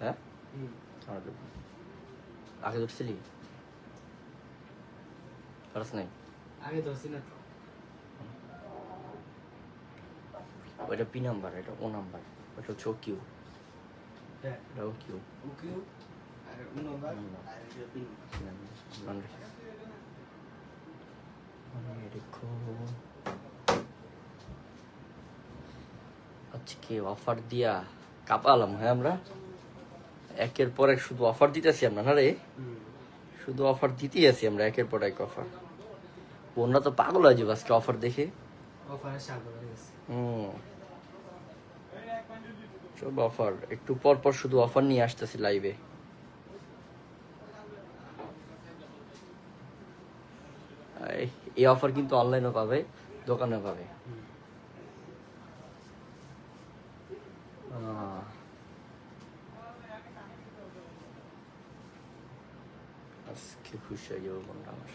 হ্যাঁ? আগে ধরছিলি? পারস নাই? আগে ধরছি না তো। ওইটা পি নাম্বার এটা ও নাম্বার ওটা হচ্ছে ও কিউ। হ্যাঁ। এটা ও কিউ। উকিউ আর উন নম্বর আর এটা আজকে অফার দিয়া কাপালাম হ্যাঁ আমরা? একের পর এক শুধু অফার দিতেছি আমরা না রে? শুধু অফার দিতেই আছি আমরা একের পর এক অফার বোনরা তো পাগল হয়ে যাবে আজকে অফার দেখে। হুম। সব অফার একটু পর পর শুধু অফার নিয়ে আসতেছি লাইভে এই অফার কিন্তু অনলাইনও পাবে দোকানেও পাবে। আজকে খুশি হয়ে যাব মনটা আমার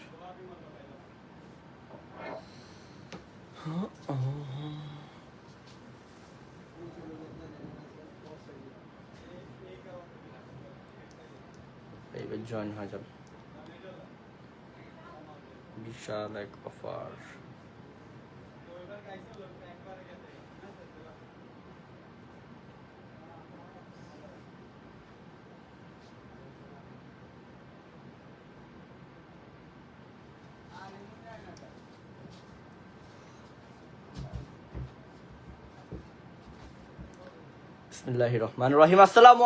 এইবার জয়েন হয়ে যাবে বিশাল এক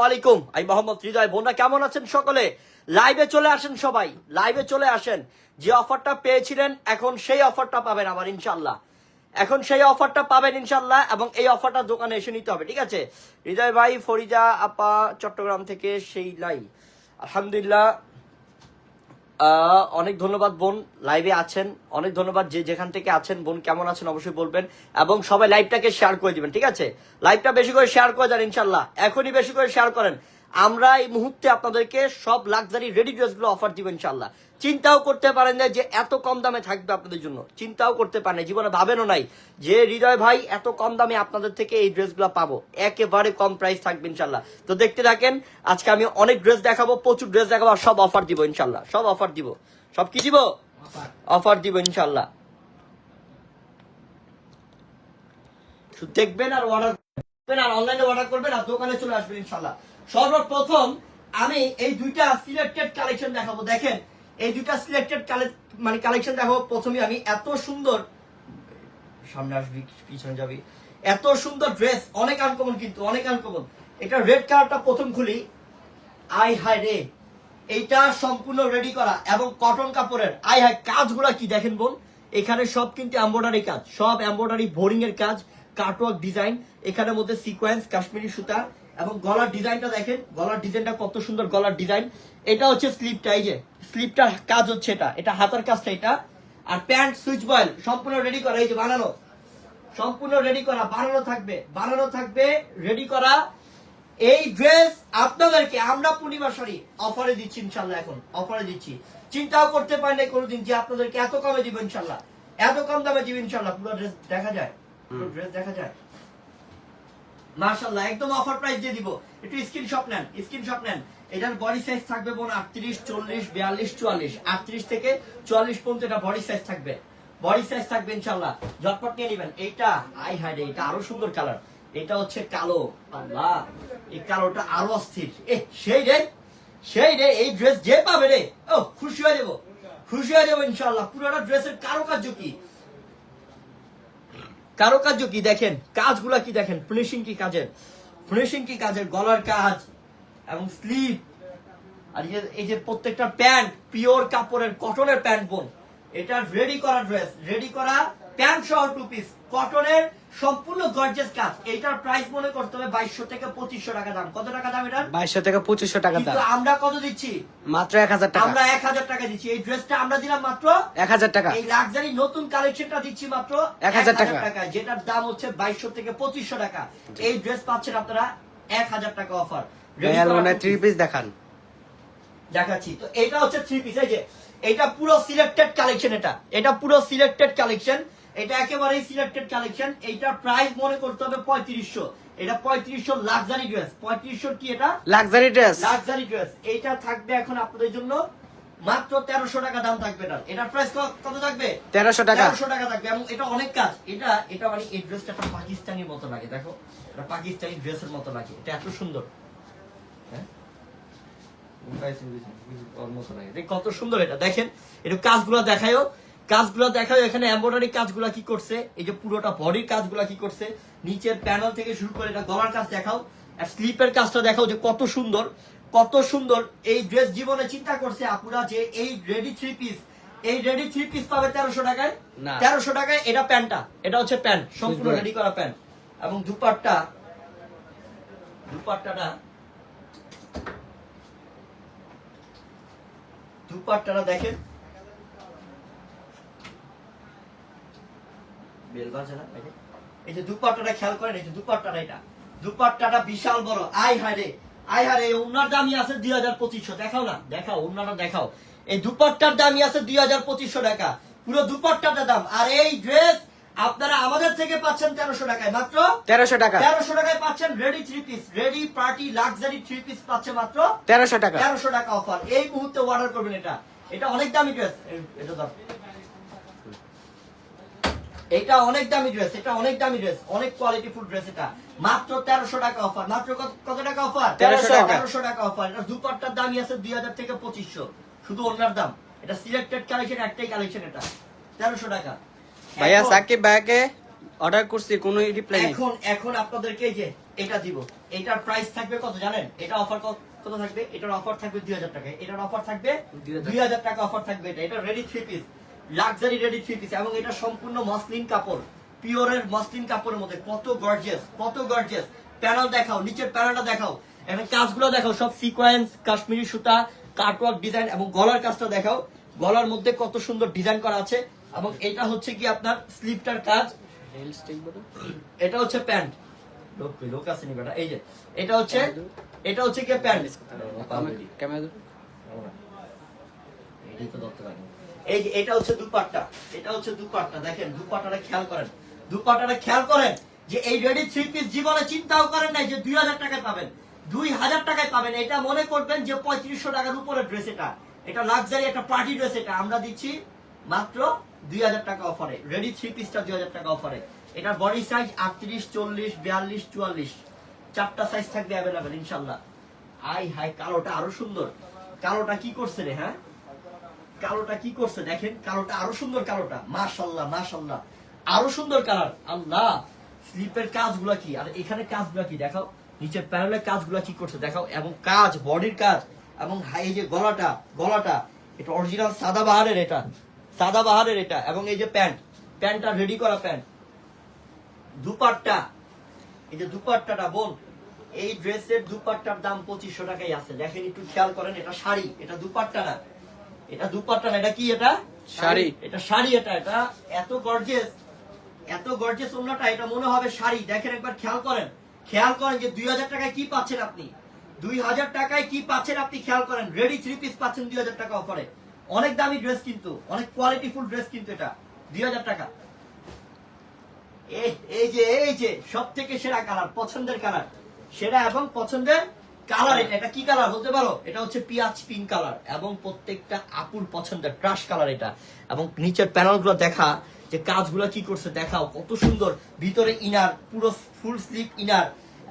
আলাইকুম বোনরা কেমন আছেন সকলে? লাইভে চলে আসেন সবাই। লাইভে চলে আসেন। যে অফারটা পেয়েছিলেন, এখন সেই অফারটা পাবেন ইনশাল্লাহ এখন সেই অফারটা পাবেন ইনশাল্লাহ এবং এই অফারটা দোকানে এসে নিতে হবে, ঠিক আছে? হৃদয় ভাই ফরিদা আপা, চট্টগ্রাম থেকে সেই লাই আলহামদুলিল্লাহ অনেক ধন্যবাদ বোন লাইভে আছেন। অনেক ধন্যবাদ যে যেখান থেকে আছেন। বোন, কেমন আছেন অবশ্যই বলবেন। এবং সবাই লাইভটাকে শেয়ার করে দিবেন, ঠিক আছে? লাইভটা বেশি করে শেয়ার করে দেন ইনশাল্লাহ এখনই বেশি করে শেয়ার করেন। আমরা এই মুহূর্তে আপনাদেরকে সব লাক্সারি রেডি ড্রেসগুলো অফার দিব ইনশাল্লাহ চিন্তাও করতে পারেন না যে এত কম দামে থাকবে আপনাদের জন্য। চিন্তাও করতে পারেন জীবনে ভাবেনও নাই যে, হৃদয় ভাই, এত কম দামে আপনাদের থেকে এই ড্রেসগুলো পাবো। একেবারে কম প্রাইস থাকবে ইনশাল্লাহ। তো দেখতে থাকেন, আজকে আমি অনেক ড্রেস দেখাবো, প্রচুর ড্রেস দেখাবো সব অফার দিব ইনশাল্লাহ। সব অফার দিব। সব কি দিব? অফার দিব ইনশাল্লাহ। দেখবেন আর অর্ডার করবেন আর অনলাইনে অর্ডার করবেন আর দোকানে চলে আসবেন ইনশাল্লাহ। সর্বপ্রথম আমি এই দুইটা সিলেক্টেড কালেকশন দেখাবো। দেখেন এই দুইটা সিলেক্টেড মানে কালেকশন দেখো, প্রথমে আমি এত সুন্দর সামনে আসবি, পিছনে যাবি। এত সুন্দর ড্রেস অনেক আনকমন কিন্তু, অনেক আনকমন এটা রেড কালারটা প্রথম খুলি। আই হাই রে। এইটা সম্পূর্ণ রেডি করা এবং কটন কাপড়ের। আই হাই কাজগুলা কি দেখেন বোন? এখানে সব কিন্তু এমব্রয়ডারি কাজ। সব এমব্রয়ডারি বোরিং এর কাজ কাটওয়ার্ক ডিজাইন এখানের মধ্যে সিকোয়েন্স কাশ্মীরি সুতা। এবং গলার ডিজাইনটা দেখেন গলার ডিজাইনটা কত সুন্দর গলার ডিজাইন। এটা হচ্ছে স্লিপটা এই যে স্লিপটার কাজ হচ্ছে এটা এটা হাতার কাজটা এটা। আর প্যান্ট সুইচ বয়েল সম্পূর্ণ রেডি করা এই যে বানানো। সম্পূর্ণ রেডি করা বানানো থাকবে বানানো থাকবে রেডি করা। এই ড্রেস আপনাদেরকে আমরা পূর্ণিমা সরি অফারে দিচ্ছি ইনশাল্লাহ এখন অফারে দিচ্ছি। চিন্তাও করতে পারেন নাই কোনোদিন যে আপনাদেরকে এত কমে দিব ইনশাল্লাহ এত কম দামে দিব ইনশাল্লাহ পুরো ড্রেস দেখা যায়। পুরো ড্রেস দেখা যায়। মার্শাল্লাহ একদম অফার প্রাইস দিয়ে দিব। একটু নেন নেন। এটার বডি সাইজ থাকবে বোন আটত্রিশ, চল্লিশ, বিয়াল্লিশ, চুয়াল্লিশ। আটত্রিশ থেকে চুয়াল্লিশ পর্যন্ত এটা বডি সাইজ থাকবে। বডি সাইজ থাকবে ইনশাল্লাহ ঝটপট নিয়ে নেবেন। এইটা আই হাই রে, এটা আরও সুন্দর কালার এটা হচ্ছে কালো। আল্লাহ, এই কালোটা আরও অস্থির। এ, সেই রে সেই রে, এই ড্রেস যে পাবে রে, ও, খুশি হয়ে যাব। খুশি হয়ে যাব ইনশাল্লাহ পুরোটা ড্রেসের কারও কার্য কি? কারুকার্য কি দেখেন? কাজগুলা কি দেখেন? ফিনিশিং কি কাজের? ফিনিশিং কি কাজের? গলার কাজ এবং স্লিভ আর এই যে- প্রত্যেকটা প্যান্ট, পিওর কাপড়ের কটনের প্যান্ট বোন এটা রেডি করা ড্রেস রেডি করা প্যান্ট সহ টু পিস কটনের সম্পূর্ণ গর্জেস কাজ। এইটার প্রাইস মনে করতে হবে বাইশশো থেকে পঁচিশশো টাকা দাম। কত টাকা দাম এটার? বাইশশো থেকে পঁচিশশো টাকা দাম। আমরা কত দিচ্ছি? মাত্র এক হাজার টাকা। আমরা এক হাজার টাকা দিচ্ছি। এই ড্রেসটা আমরা দিলাম মাত্র এক হাজার টাকা। এই লাক্সারি নতুন কালেকশনটা দিচ্ছি মাত্র 1000 টাকা। টাকা যেটার দাম হচ্ছে বাইশশো থেকে পঁচিশশো টাকা। এই ড্রেস পাচ্ছেন আপনারা এক হাজার টাকা অফার মনে থ্রি পিস দেখান। দেখাচ্ছি। তো এটা হচ্ছে থ্রি পিস এই যে এটা পুরো সিলেক্টেড কালেকশন এটা। এটা পুরো সিলেক্টেড কালেকশন এটা একেবারেই সিলেক্টেড কালেকশন এইটার প্রাইস মনে করতে হবে পঁয়ত্রিশশো। এটা পঁয়ত্রিশশো লাক্সারি ড্রেস পঁয়ত্রিশশো কি এটা? লাক্সারি ড্রেস লাক্সারি ড্রেস এইটা থাকবে এখন আপনাদের জন্য মাত্র তেরোশো টাকা দাম থাকবে এটা এটার প্রাইস কত থাকবে? তেরোশো টাকা। তেরোশো টাকা থাকবে। এবং এটা অনেক কাজ। এটা এটা মানে এই ড্রেসটা একটা পাকিস্তানির মতো লাগে দেখো। এটা পাকিস্তানি ড্রেসের মতো লাগে। এটা এত সুন্দর। হ্যাঁ? কত সুন্দর এটা। দেখেন একটু কাজগুলো দেখায়ও। কাজগুলো দেখায় এখানে এমব্রয়ডারি কাজগুলো কি করছে? এই যে পুরোটা বডির কাজগুলো কি করছে? নিচের প্যানেল থেকে শুরু করে এটা গলার কাজ দেখাও আর স্লিপের কাজটা দেখাও যে কত সুন্দর কত সুন্দর। এই ড্রেস জীবনে চিন্তা করছে আপুরা যে এই রেডি থ্রি পিস এই রেডি থ্রি পিস পাবে তেরোশো টাকায়? না। তেরোশো টাকায় এটা প্যান্টটা এটা হচ্ছে প্যান্ট সম্পূর্ণ রেডি করা প্যান্ট। এবং দুপাট্টা দুপাট্টাটা দুপাট্টাটা দেখেন। বেল বাজে এই যে দুপাট্টাটা খেয়াল করেন এই যে দুপাট্টাটা এটা। দুপাট্টাটা বিশাল বড়। আই হারে আই হারে এই উন্নার দামই আছে দুই হাজার পঁচিশশো। দেখাও না দেখাও উন্নাটা দেখাও। এই দুপাট্টার দামই আছে দুই হাজার পঁচিশশো টাকা। পুরো দুপাট্টাটা দাম। আর এই ড্রেস আপনারা আমাদের থেকে পাচ্ছেন তেরোশো টাকায়। মাত্র তেরোশো টাকা। তেরোশো টাকায় পাচ্ছেন ready three piece ready party luxury three piece পাচ্ছে মাত্র তেরোশো টাকা। তেরোশো টাকা অফার। এই মুহূর্তে অর্ডার করবেন এটা। এটা অনেক দামি ড্রেস এটা এটা অনেক দামি ড্রেস এটা অনেক দামি ড্রেস অনেক কোয়ালিটি ফুল ড্রেস এটা। মাত্র তেরোশো টাকা অফার মাত্র কত টাকা অফার 1300 টাকা। তেরোশো টাকা অফার এটা দুপাট্টার দামই আছে দুই হাজার থেকে পঁচিশশো। শুধু অন্যার দাম। এটা সিলেক্টেড কালেকশন একটাই কালেকশন এটা। তেরোশো টাকা। ভাইয়া সাকিব ভাইয়াকে অর্ডার করছি কোনো রিপ্লাই এখন এখন আপনাদেরকে যে এটা দিব। এটার প্রাইস থাকবে কত জানেন? এটা অফার কত থাকবে? এটার অফার থাকবে দুই হাজার টাকা। এটার অফার থাকবে দুই হাজার। টাকা অফার থাকবে এটা। এটা ready three piece luxury ready three piece এবং এটা সম্পূর্ণ মসলিন কাপড় পিওরের মসলিন কাপড়ের মধ্যে। কত গর্জিয়াস কত গর্জিয়াস প্যানেল দেখাও নিচের প্যানেলটা দেখাও এখানে কাজগুলো দেখাও সব সিকোয়েন্স কাশ্মীরি সুতা কাটওয়ার্ক ডিজাইন এবং গলার কাজটা দেখাও। গলার মধ্যে কত সুন্দর ডিজাইন করা আছে এবং এটা হচ্ছে কি আপনার স্লিপটার কাজ। এটা হচ্ছে প্যান্ট। লোক আসেনি বেটা? এই যে এটা হচ্ছে এটা হচ্ছে কি প্যান্ট? ক্যামেরা এই যে এটা হচ্ছে দুপাট্টা, এটা হচ্ছে দুপাট্টা, দেখেন, দুপাট্টাটা খেয়াল করেন। দুপাট্টাটা খেয়াল করেন যে এই রেডি থ্রি পিস জীবনে চিন্তাও করেন নাই যে দুই হাজার টাকায় পাবেন। দুই হাজার টাকায় পাবেন, এটা মনে করবেন যে পঁয়ত্রিশশো টাকার উপরে ড্রেস এটা। এটা লাক্সারি একটা পার্টি ড্রেস এটা। আমরা দিচ্ছি মাত্র দুই হাজার টাকা অফারে রেডি থ্রি পিসটা দুই হাজার টাকা অফারে এটার বডি সাইজ আটত্রিশ, চল্লিশ, বিয়াল্লিশ, চুয়াল্লিশ। চারটা সাইজ থাকবে অ্যাভেলেবেল ইনশাল্লাহ। আই হাই, কালোটা আরও সুন্দর। কালোটা কি করছে রে হ্যাঁ? কালোটা কি করছে দেখেন? কালোটা আরও সুন্দর কালোটা। মাশাল্লাহ মাশাল্লাহ আরও সুন্দর কালার। আল্লাহ! স্লিপের কাজগুলো কি? আর এখানে কাজগুলো কি? দেখাও। নিচের প্যানেলের কাজগুলো কি করছে? দেখাও। এবং কাজ বডির কাজ, এবং এই যে গলাটা গলাটা, এটা অরিজিনাল সাদা বাহারের এটা। সাদা বাহারের এটা। এবং এই যে প্যান্ট, প্যান্টটা রেডি করা প্যান্ট। দুপাট্টা। এই যে দুপাট্টাটা, বোন, এই ড্রেসের দুপাট্টার দাম পঁচিশশো টাকাই আছে। দেখেন, একটু খেয়াল করেন, এটা শাড়ি, এটা দুপাট্টা না। এটা দুপাট্টা না এটা কি এটা? শাড়ি। এটা শাড়ি এটা এটা। এত গর্জেস এত গর্জেস ওনাটা এটা মনে হবে শাড়ি। দেখেন একবার খেয়াল করেন। খেয়াল করেন যে দুই হাজার টাকায় কি পাচ্ছেন আপনি? দুই হাজার টাকায় কি পাচ্ছেন আপনি খেয়াল করেন? রেডি থ্রি পিস পাচ্ছেন দুই হাজার টাকা অফারে অনেক দামি ড্রেস কিন্তু অনেক কোয়ালিটিফুল ড্রেস কিন্তু এটা। দুই হাজার টাকা। এই- এই যে এই যে সব থেকে সেরা কালার পছন্দের কালার সেরা এবং পছন্দের কালার এটা এটা কি কালার বলতে পারো? এটা হচ্ছে পিয়াজ পিঙ্ক কালার এবং প্রত্যেকটা আপুর পছন্দের ক্রাশ কালার এটা। এবং নিচের প্যানেলগুলো দেখা যে কাজগুলো কি করছে, দেখাও কত সুন্দর। ভিতরে ইনার পুরো ফুল স্লিপ ইনার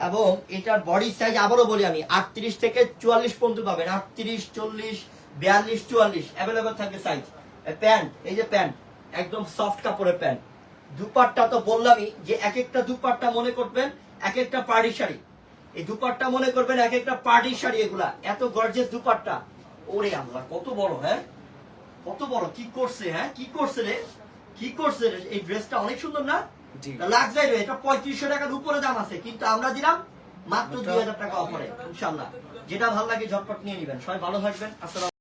এবং এটার বডি সাইজ আবারও বলি আমি, আটত্রিশ থেকে চুয়াল্লিশ পর্যন্ত পাবেন। আটত্রিশ, চল্লিশ, বিয়াল্লিশ, চুয়াল্লিশ অ্যাভেলেবেল থাকে সাইজ প্যান্ট এই যে প্যান্ট একদম সফট কাপড়ের প্যান্ট দুপাট্টা তো বললামই যে এক একটা দুপাট্টা মনে করবেন এক একটা পার্টি শাড়ি। এই দুপাট্টা মনে করবেন এক একটা পার্টি শাড়ি এগুলা। এত গর্জেস দুপাট্টা। ওরে আল্লাহ কত বড় হ্যাঁ? কত বড় কি করছে হ্যাঁ? কি করছে রে? কি করছে রে? এই ড্রেসটা অনেক সুন্দর না। লাক্সারি এটা পঁয়ত্রিশশো টাকার উপরে দাম আছে কিন্তু আমরা দিলাম মাত্র দুই হাজার টাকা অফারে ইনশাল্লাহ যেটা ভালো লাগে ঝটপট নিয়ে নিবেন। সবাই ভালো থাকবেন আসসালাম